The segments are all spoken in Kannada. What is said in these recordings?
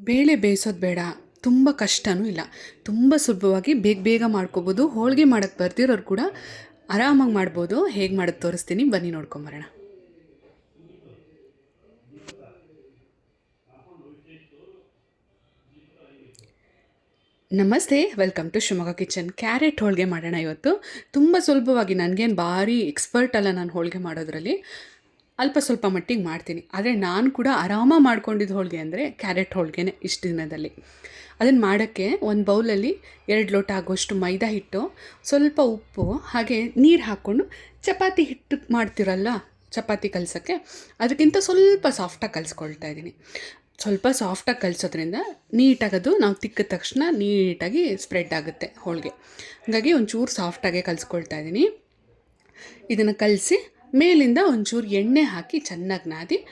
ಬೇಳೆ ಬೇಯಿಸೋದು ಬೇಡ. ತುಂಬ ಕಷ್ಟನೂ ಇಲ್ಲ. ತುಂಬ ಸುಲಭವಾಗಿ ಬೇಗ ಬೇಗ ಮಾಡ್ಕೋಬೋದು. ಹೋಳಿಗೆ ಮಾಡೋಕ್ಕೆ ಬರ್ದಿರೋರು ಕೂಡ ಆರಾಮಾಗಿ ಮಾಡ್ಬೋದು. ಹೇಗೆ ಮಾಡೋದು ತೋರಿಸ್ತೀನಿ. ಬನ್ನಿ ನೋಡ್ಕೊಂಬರೋಣ ನಮಸ್ತೆ. Welcome to Shivamogga kitchen. Carrot ಹೋಳಿಗೆ ಮಾಡೋಣ ಇವತ್ತು. ತುಂಬ ಸುಲಭವಾಗಿ ನನಗೇನು ಭಾರಿ ಎಕ್ಸ್ಪರ್ಟ್ ಅಲ್ಲ ನಾನು ಹೋಳಿಗೆ ಮಾಡೋದ್ರಲ್ಲಿ. ಅಲ್ಪ ಸ್ವಲ್ಪ ಮಟ್ಟಿಗೆ ಮಾಡ್ತೀನಿ. ಆದರೆ ನಾನು ಕೂಡ ಆರಾಮ ಮಾಡ್ಕೊಂಡಿದ್ದು ಹೋಳಿಗೆ ಅಂದರೆ ಕ್ಯಾರೆಟ್ ಹೋಳಿಗೆನೇ ಇಷ್ಟು ದಿನದಲ್ಲಿ. ಅದನ್ನು ಮಾಡೋಕ್ಕೆ ಒಂದು ಬೌಲಲ್ಲಿ ಎರಡು ಲೋಟ ಆಗೋಷ್ಟು ಮೈದಾ ಹಿಟ್ಟು, ಸ್ವಲ್ಪ ಉಪ್ಪು, ಹಾಗೆ ನೀರು ಹಾಕ್ಕೊಂಡು ಚಪಾತಿ ಹಿಟ್ಟು ಮಾಡ್ತಿರಲ್ಲ, ಚಪಾತಿ ಕಲಸೋಕ್ಕೆ, ಅದಕ್ಕಿಂತ ಸ್ವಲ್ಪ ಸಾಫ್ಟಾಗಿ ಕಲಿಸ್ಕೊಳ್ತಾ ಇದ್ದೀನಿ. ಸ್ವಲ್ಪ ಸಾಫ್ಟಾಗಿ ಕಲಿಸೋದ್ರಿಂದ ನೀಟಾಗಿ ಅದು ನಾವು ತಿಕ್ಕಿದ ತಕ್ಷಣ ನೀಟಾಗಿ ಸ್ಪ್ರೆಡ್ ಆಗುತ್ತೆ ಹೋಳಿಗೆ. ಹಾಗಾಗಿ ಒಂಚೂರು ಸಾಫ್ಟಾಗೆ ಕಲಿಸ್ಕೊಳ್ತಾ ಇದ್ದೀನಿ. ಇದನ್ನು ಕಲಸಿ ಮೇಲಿಂದ ಒಂಚೂರು ಎಣ್ಣೆ ಹಾಕಿ ಚೆನ್ನಾಗಿ ನಾದಿ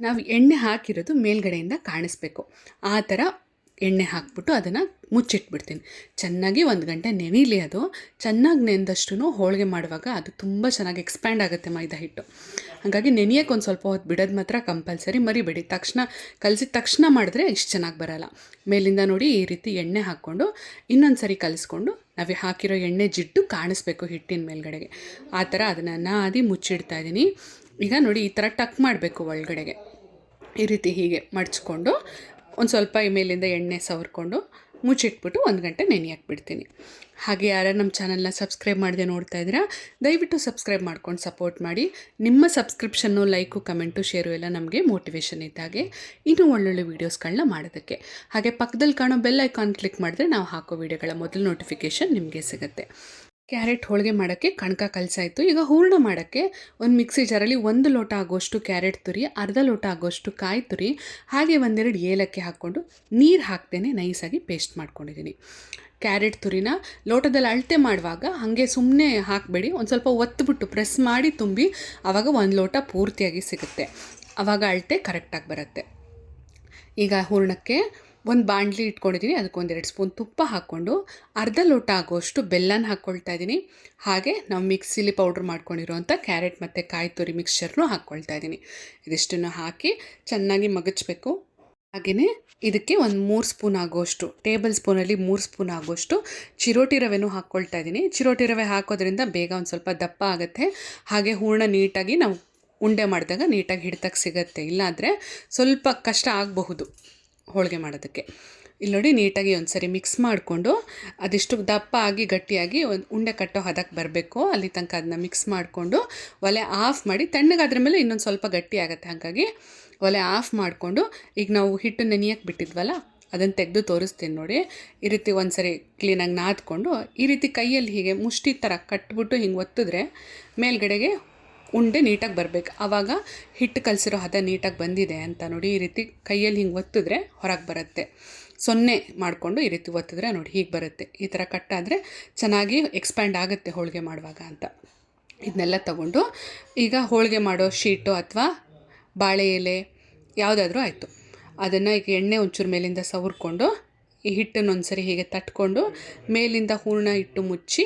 ನಾವು ಎಣ್ಣೆ ಹಾಕಿರೋದು ಮೇಲ್ಗಡೆಯಿಂದ ಕಾಣಿಸ್ಬೇಕು. ಆ ಥರ ಎಣ್ಣೆ ಹಾಕ್ಬಿಟ್ಟು ಅದನ್ನು ಮುಚ್ಚಿಟ್ಬಿಡ್ತೀನಿ. ಚೆನ್ನಾಗಿ ಒಂದು ಗಂಟೆ ನೆನೀಲಿ ಅದು. ಚೆನ್ನಾಗಿ ನೆನೆದಷ್ಟು ಹೋಳಿಗೆ ಮಾಡುವಾಗ ಅದು ತುಂಬ ಚೆನ್ನಾಗಿ ಎಕ್ಸ್ಪ್ಯಾಂಡ್ ಆಗುತ್ತೆ ಮೈದಾ ಹಿಟ್ಟು. ಹಾಗಾಗಿ ನೆನೆಯೋಕೆ ಒಂದು ಸ್ವಲ್ಪ ಹೊತ್ತು ಬಿಡೋದು ಮಾತ್ರ ಕಂಪಲ್ಸರಿ ಮರಿಬೇಡಿ. ತಕ್ಷಣ ಕಲಸಿದ ತಕ್ಷಣ ಮಾಡಿದ್ರೆ ಇಷ್ಟು ಚೆನ್ನಾಗಿ ಬರೋಲ್ಲ. ಮೇಲಿಂದ ನೋಡಿ ಈ ರೀತಿ ಎಣ್ಣೆ ಹಾಕ್ಕೊಂಡು ಇನ್ನೊಂದು ಸರಿ ಕಲಿಸ್ಕೊಂಡು ನಾವು ಹಾಕಿರೋ ಎಣ್ಣೆ ಜಿಡ್ಡು ಕಾಣಿಸ್ಬೇಕು ಹಿಟ್ಟಿನ ಮೇಲ್ಗಡೆಗೆ. ಆ ಥರ ಅದನ್ನು ನಾದಿ ಮುಚ್ಚಿಡ್ತಾ ಇದ್ದೀನಿ ಈಗ ನೋಡಿ ಈ ಥರ ಟಕ್ ಮಾಡಬೇಕು ಒಳಗಡೆಗೆ. ಈ ರೀತಿ ಹೀಗೆ ಮಡ್ಚ್ಕೊಂಡು ಒಂದು ಸ್ವಲ್ಪ ಮೇಲಿಂದ ಎಣ್ಣೆ ಸವರ್ಕೊಂಡು ಮುಚ್ಚಿಟ್ಬಿಟ್ಟು ಒಂದು ಗಂಟೆ ನೆನೆಯಕ್ಕೆ ಬಿಡ್ತೀನಿ ಹಾಗೆ ಯಾರು ನಮ್ಮ ಚಾನಲ್ನ ಸಬ್ಸ್ಕ್ರೈಬ್ ಮಾಡದೆ ನೋಡ್ತಾ ಇದ್ದೀರಾ, ದಯವಿಟ್ಟು ಸಬ್ಸ್ಕ್ರೈಬ್ ಮಾಡ್ಕೊಂಡು ಸಪೋರ್ಟ್ ಮಾಡಿ. ನಿಮ್ಮ ಸಬ್ಸ್ಕ್ರಿಪ್ಷನ್ನು ಲೈಕು ಕಮೆಂಟು ಶೇರು ಎಲ್ಲ ನಮಗೆ ಮೋಟಿವೇಶನ್ ಇದ್ದಾಗೆ ಇನ್ನೂ ಒಳ್ಳೊಳ್ಳೆ ವೀಡಿಯೋಸ್ಗಳನ್ನ ಮಾಡೋದಕ್ಕೆ. ಹಾಗೆ ಪಕ್ಕದಲ್ಲಿ ಕಾಣೋ ಬೆಲ್ ಐಕಾನ್ ಕ್ಲಿಕ್ ಮಾಡಿದ್ರೆ ನಾವು ಹಾಕೋ ವೀಡಿಯೋಗಳ ಮೊದಲು ನೋಟಿಫಿಕೇಷನ್ ನಿಮಗೆ ಸಿಗುತ್ತೆ. ಕ್ಯಾರೆಟ್ ಹೋಳಿಗೆ ಮಾಡೋಕ್ಕೆ ಕಣಕ ಕಲಸಾಯಿತು. ಈಗ ಹೂರಣ ಮಾಡೋಕ್ಕೆ ಒಂದು ಮಿಕ್ಸಿ ಜಾರಲ್ಲಿ ಒಂದು ಲೋಟ ಆಗೋಷ್ಟು ಕ್ಯಾರೆಟ್ ತುರಿ, ಅರ್ಧ ಲೋಟ ಆಗೋಷ್ಟು ಕಾಯಿ ತುರಿ, ಹಾಗೆ ಒಂದೆರಡು ಏಲಕ್ಕಿ ಹಾಕ್ಕೊಂಡು ನೀರು ಹಾಕ್ತೇನೆ ನೈಸಾಗಿ ಪೇಸ್ಟ್ ಮಾಡ್ಕೊಂಡಿದ್ದೀನಿ ಕ್ಯಾರೆಟ್ ತುರಿನ ಲೋಟದಲ್ಲಿ ಅಳತೆ ಮಾಡುವಾಗ ಹಾಗೆ ಸುಮ್ಮನೆ ಹಾಕಬೇಡಿ, ಒಂದು ಸ್ವಲ್ಪ ಒತ್ತುಬಿಟ್ಟು ಪ್ರೆಸ್ ಮಾಡಿ ತುಂಬಿ ಆವಾಗ ಒಂದು ಲೋಟ ಪೂರ್ತಿಯಾಗಿ ಸಿಗುತ್ತೆ. ಆವಾಗ ಅಳತೆ ಕರೆಕ್ಟಾಗಿ ಬರುತ್ತೆ. ಈಗ ಹೂರಣಕ್ಕೆ ಒಂದು ಬಾಣಲಿ ಇಟ್ಕೊಂಡಿದ್ದೀನಿ ಅದಕ್ಕೆ ಒಂದೆರಡು ಸ್ಪೂನ್ ತುಪ್ಪ ಹಾಕ್ಕೊಂಡು ಅರ್ಧ ಲೋಟ ಆಗೋಷ್ಟು ಬೆಲ್ಲನ ಹಾಕ್ಕೊಳ್ತಾ ಇದ್ದೀನಿ ಹಾಗೆ ನಾವು ಮಿಕ್ಸಿಲಿ ಪೌಡ್ರ್ ಮಾಡ್ಕೊಂಡಿರೋಂಥ ಕ್ಯಾರೆಟ್ ಮತ್ತು ಕಾಯಿ ತುರಿ ಮಿಕ್ಸ್ಚರ್ನು ಹಾಕ್ಕೊಳ್ತಾ ಇದ್ದೀನಿ ಇದಿಷ್ಟನ್ನು ಹಾಕಿ ಚೆನ್ನಾಗಿ ಮಗಚಬೇಕು. ಹಾಗೆಯೇ ಇದಕ್ಕೆ ಒಂದು ಮೂರು ಸ್ಪೂನ್ ಆಗೋಷ್ಟು, ಟೇಬಲ್ ಸ್ಪೂನಲ್ಲಿ ಮೂರು ಸ್ಪೂನ್ ಆಗೋಷ್ಟು ಚಿರೋಟಿ ರವೆನೂ ಹಾಕ್ಕೊಳ್ತಾ ಇದ್ದೀನಿ ಚಿರೋಟಿ ರವೆ ಹಾಕೋದ್ರಿಂದ ಬೇಗ ಒಂದು ಸ್ವಲ್ಪ ದಪ್ಪ ಆಗುತ್ತೆ. ಹಾಗೆ ಹೂರ್ಣ ನೀಟಾಗಿ ನಾವು ಉಂಡೆ ಮಾಡಿದಾಗ ನೀಟಾಗಿ ಹಿಡ್ತಕ್ಕೆ ಸಿಗುತ್ತೆ. ಇಲ್ಲಾಂದರೆ ಸ್ವಲ್ಪ ಕಷ್ಟ ಆಗಬಹುದು. ಹೋಳಿಗೆ ಮಾಡೋದಕ್ಕೆ. ಇಲ್ಲಿ ನೋಡಿ ನೀಟಾಗಿ ಒಂದು ಸರಿ ಮಿಕ್ಸ್ ಮಾಡಿಕೊಂಡು ಅದಿಷ್ಟು ದಪ್ಪ ಆಗಿ ಗಟ್ಟಿಯಾಗಿ ಒಂದು ಉಂಡೆ ಕಟ್ಟೋ ಹದಕ್ಕೆ ಬರಬೇಕು. ಅಲ್ಲಿ ತನಕ ಅದನ್ನ ಮಿಕ್ಸ್ ಮಾಡಿಕೊಂಡು ಒಲೆ ಆಫ್ ಮಾಡಿ ತಣ್ಣಗಾದ್ರ ಮೇಲೆ ಇನ್ನೊಂದು ಸ್ವಲ್ಪ ಗಟ್ಟಿ ಆಗುತ್ತೆ ಹಾಗಾಗಿ ಒಲೆ ಆಫ್ ಮಾಡಿಕೊಂಡು ಈಗ ನಾವು ಹಿಟ್ಟು ನೆನೆಯಕ್ಕೆ ಬಿಟ್ಟಿದ್ವಲ್ಲ ಅದನ್ನು ತೆಗೆದು ತೋರಿಸ್ತೀನಿ ನೋಡಿ. ಈ ರೀತಿ ಒಂದು ಸರಿ ಕ್ಲೀನಾಗಿ ನಾದ್ಕೊಂಡು ಈ ರೀತಿ ಕೈಯಲ್ಲಿ ಹೀಗೆ ಮುಷ್ಟಿ ಥರ ಕಟ್ಬಿಟ್ಟು ಹಿಂಗೆ ಒತ್ತಿದ್ರೆ ಮೇಲ್ಗಡೆಗೆ ಉಂಡೆ ನೀಟಾಗಿ ಬರಬೇಕು. ಆವಾಗ ಹಿಟ್ಟು ಕಲಸಿರೋ ಹದ ನೀಟಾಗಿ ಬಂದಿದೆ ಅಂತ ನೋಡಿ ಈ ರೀತಿ ಕೈಯಲ್ಲಿ ಹಿಂಗೆ ಒತ್ತಿದ್ರೆ ಹೊರಗೆ ಬರುತ್ತೆ. ಸೊನ್ನೆ ಮಾಡಿಕೊಂಡು ಈ ರೀತಿ ಒತ್ತಿದ್ರೆ ನೋಡಿ ಹೀಗೆ ಬರುತ್ತೆ. ಈ ಥರ ಕಟ್ಟಾದರೆ ಚೆನ್ನಾಗಿ ಎಕ್ಸ್ಪ್ಯಾಂಡ್ ಆಗುತ್ತೆ ಹೋಳಿಗೆ ಮಾಡುವಾಗ ಅಂತ. ಇದನ್ನೆಲ್ಲ ತಗೊಂಡು ಈಗ ಹೋಳಿಗೆ ಮಾಡೋ ಶೀಟು ಅಥವಾ ಬಾಳೆ ಎಲೆ ಯಾವುದಾದ್ರೂ ಆಯಿತು. ಅದನ್ನು ಈಗ ಎಣ್ಣೆ ಒಂಚೂರು ಮೇಲಿಂದ ಸವರ್ಕೊಂಡು ಈ ಹಿಟ್ಟನ್ನು ಒಂದ್ಸರಿ ಹೀಗೆ ತಟ್ಕೊಂಡು ಮೇಲಿಂದ ಹೂರ್ಣ ಇಟ್ಟು ಮುಚ್ಚಿ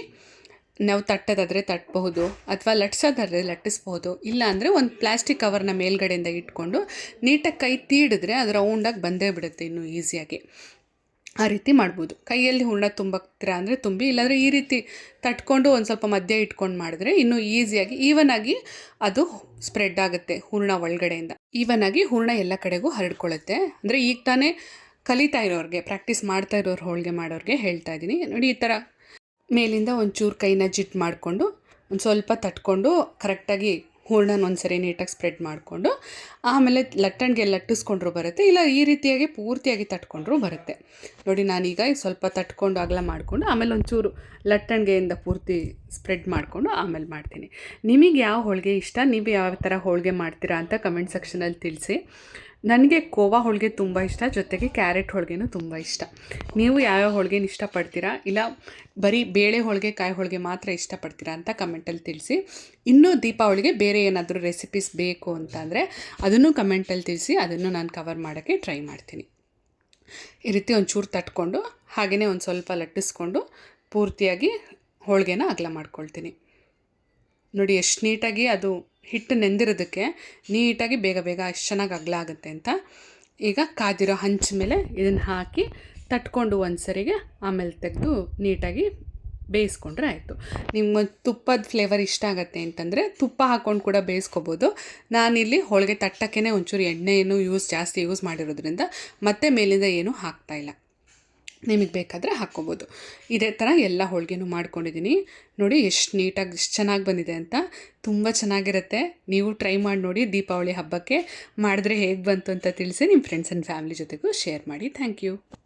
ನಾವು ತಟ್ಟೋದಾದರೆ ತಟ್ಟಬಹುದು ಅಥವಾ ಲಟ್ಸೋದಾದರೆ ಲಟ್ಟಿಸ್ಬೋದು ಇಲ್ಲ ಅಂದರೆ ಒಂದು ಪ್ಲಾಸ್ಟಿಕ್ ಕವರ್ನ ಮೇಲ್ಗಡೆಯಿಂದ ಇಟ್ಕೊಂಡು ನೀಟಾಗಿ ಕೈ ತೀಡಿದ್ರೆ ಅದು ರೌಂಡಾಗಿ ಬಂದೇ ಬಿಡುತ್ತೆ ಇನ್ನೂ ಈಸಿಯಾಗಿ ಆ ರೀತಿ ಮಾಡ್ಬೋದು. ಕೈಯಲ್ಲಿ ಹೂರ್ಣ ತುಂಬಕ್ತೀರಾ ಅಂದರೆ ತುಂಬಿ, ಇಲ್ಲಾಂದರೆ ಈ ರೀತಿ ತಟ್ಕೊಂಡು ಒಂದು ಸ್ವಲ್ಪ ಮಧ್ಯೆ ಇಟ್ಕೊಂಡು ಮಾಡಿದ್ರೆ ಇನ್ನೂ ಈಸಿಯಾಗಿ ಆಗಿ ಅದು ಸ್ಪ್ರೆಡ್ ಆಗುತ್ತೆ ಹೂರ್ಣ ಒಳಗಡೆಯಿಂದ. ಆಗಿ ಹೂರ್ಣ ಎಲ್ಲ ಕಡೆಗೂ ಹರಡ್ಕೊಳ್ಳುತ್ತೆ ಅಂದರೆ ಈಗ ತಾನೇ ಕಲಿತಾ ಇರೋರಿಗೆ ಪ್ರಾಕ್ಟೀಸ್ ಮಾಡ್ತಾ ಇರೋರು ಹೋಳಿಗೆ ಮಾಡೋರಿಗೆ ಹೇಳ್ತಾ ಇದ್ದೀನಿ. ನೋಡಿ ಈ ಥರ ಮೇಲಿಂದ ಒಂಚೂರು ಕೈನ ಜಿಟ್ ಮಾಡಿಕೊಂಡು, ಒಂದು ಸ್ವಲ್ಪ ತಟ್ಕೊಂಡು ಕರೆಕ್ಟಾಗಿ ಹೂರ್ಣನ ಒಂದು ಸರಿ ನೀಟಾಗಿ ಸ್ಪ್ರೆಡ್ ಮಾಡಿಕೊಂಡು, ಆಮೇಲೆ ಲಟ್ಟಣಿಗೆ ಲಟ್ಟಿಸ್ಕೊಂಡ್ರು ಬರುತ್ತೆ, ಇಲ್ಲ ಈ ರೀತಿಯಾಗಿ ಪೂರ್ತಿಯಾಗಿ ತಟ್ಕೊಂಡ್ರೂ ಬರುತ್ತೆ. ನೋಡಿ, ನಾನೀಗ ಸ್ವಲ್ಪ ತಟ್ಕೊಂಡು ಅಗಲ ಮಾಡಿಕೊಂಡು, ಆಮೇಲೆ ಒಂಚೂರು ಲಟ್ಟಣಿಗೆಯಿಂದ ಪೂರ್ತಿ ಸ್ಪ್ರೆಡ್ ಮಾಡಿಕೊಂಡು ಆಮೇಲೆ ಮಾಡ್ತೀನಿ. ನಿಮಗೆ ಯಾವ ಹೋಳಿಗೆ ಇಷ್ಟ? ನೀವು ಯಾವ ಥರ ಹೋಳಿಗೆ ಮಾಡ್ತೀರಾ ಅಂತ ಕಮೆಂಟ್ ಸೆಕ್ಷನಲ್ಲಿ ತಿಳಿಸಿ. ನನಗೆ ಕೋವಾ ಹೋಳಿಗೆ ತುಂಬ ಇಷ್ಟ, ಜೊತೆಗೆ ಕ್ಯಾರೆಟ್ ಹೋಳಿಗೆನೂ ತುಂಬ ಇಷ್ಟ. ನೀವು ಯಾವ್ಯಾವ ಹೋಳಿಗೆನ ಇಷ್ಟಪಡ್ತೀರಾ? ಇಲ್ಲ ಬರೀ ಬೇಳೆ ಹೋಳಿಗೆ, ಕಾಯಿ ಹೋಳಿಗೆ ಮಾತ್ರ ಇಷ್ಟಪಡ್ತೀರಾ ಅಂತ ಕಮೆಂಟಲ್ಲಿ ತಿಳಿಸಿ. ಇನ್ನೂ ದೀಪಾವಳಿಗೆ ಬೇರೆ ಏನಾದರೂ ರೆಸಿಪೀಸ್ ಬೇಕು ಅಂತಂದರೆ ಅದನ್ನು ಕಮೆಂಟಲ್ಲಿ ತಿಳಿಸಿ, ಅದನ್ನು ನಾನು ಕವರ್ ಮಾಡೋಕ್ಕೆ ಟ್ರೈ ಮಾಡ್ತೀನಿ. ಈ ರೀತಿ ಒಂಚೂರು ತಟ್ಕೊಂಡು ಹಾಗೆಯೇ ಒಂದು ಸ್ವಲ್ಪ ಲಟ್ಟಿಸ್ಕೊಂಡು ಪೂರ್ತಿಯಾಗಿ ಹೋಳಿಗೆನ ಅಗಲ ಮಾಡ್ಕೊಳ್ತೀನಿ. ನೋಡಿ, ಎಷ್ಟು ನೀಟಾಗಿ ಅದು ಹಿಟ್ಟು ನೆಂದಿರೋದಕ್ಕೆ ನೀಟಾಗಿ ಬೇಗ ಬೇಗ ಅಷ್ಟು ಚೆನ್ನಾಗಿ ಅಗಲ ಆಗುತ್ತೆ ಅಂತ. ಈಗ ಕಾದಿರೋ ಹಂಚ ಮೇಲೆ ಇದನ್ನು ಹಾಕಿ ತಟ್ಕೊಂಡು ಒಂದು ಸರಿಗೆ ಆಮೇಲೆ ತೆಗೆದು ನೀಟಾಗಿ ಬೇಯಿಸ್ಕೊಂಡ್ರೆ ಆಯಿತು. ನಿಮ್ಗೆ ತುಪ್ಪದ ಫ್ಲೇವರ್ ಇಷ್ಟ ಆಗುತ್ತೆ ಅಂತಂದರೆ ತುಪ್ಪ ಹಾಕ್ಕೊಂಡು ಕೂಡ ಬೇಯಿಸ್ಕೊಬೋದು. ನಾನಿಲ್ಲಿ ಹೋಳಿಗೆ ತಟ್ಟಕ್ಕೇ ಒಂಚೂರು ಎಣ್ಣೆ ಏನು ಯೂಸ್ ಜಾಸ್ತಿ ಯೂಸ್ ಮಾಡಿರೋದ್ರಿಂದ ಮತ್ತೆ ಮೇಲಿಂದ ಏನೂ ಹಾಕ್ತಾಯಿಲ್ಲ ನಿಮಗೆ ಬೇಕಾದರೆ ಹಾಕ್ಕೊಬೋದು. ಇದೇ ಥರ ಎಲ್ಲ ಹೋಳಿಗೆನೂ ಮಾಡ್ಕೊಂಡಿದ್ದೀನಿ ನೋಡಿ ಎಷ್ಟು ನೀಟಾಗಿ, ಎಷ್ಟು ಚೆನ್ನಾಗಿ ಬಂದಿದೆ ಅಂತ. ತುಂಬ ಚೆನ್ನಾಗಿರುತ್ತೆ. ನೀವು ಟ್ರೈ ಮಾಡಿ ನೋಡಿ ದೀಪಾವಳಿ ಹಬ್ಬಕ್ಕೆ. ಮಾಡಿದ್ರೆ ಹೇಗೆ ಬಂತು ಅಂತ ತಿಳಿಸಿ ನಿಮ್ಮ ಫ್ರೆಂಡ್ಸ್ ಆ್ಯಂಡ್ ಫ್ಯಾಮಿಲಿ ಜೊತೆಗೂ ಶೇರ್ ಮಾಡಿ. Thank you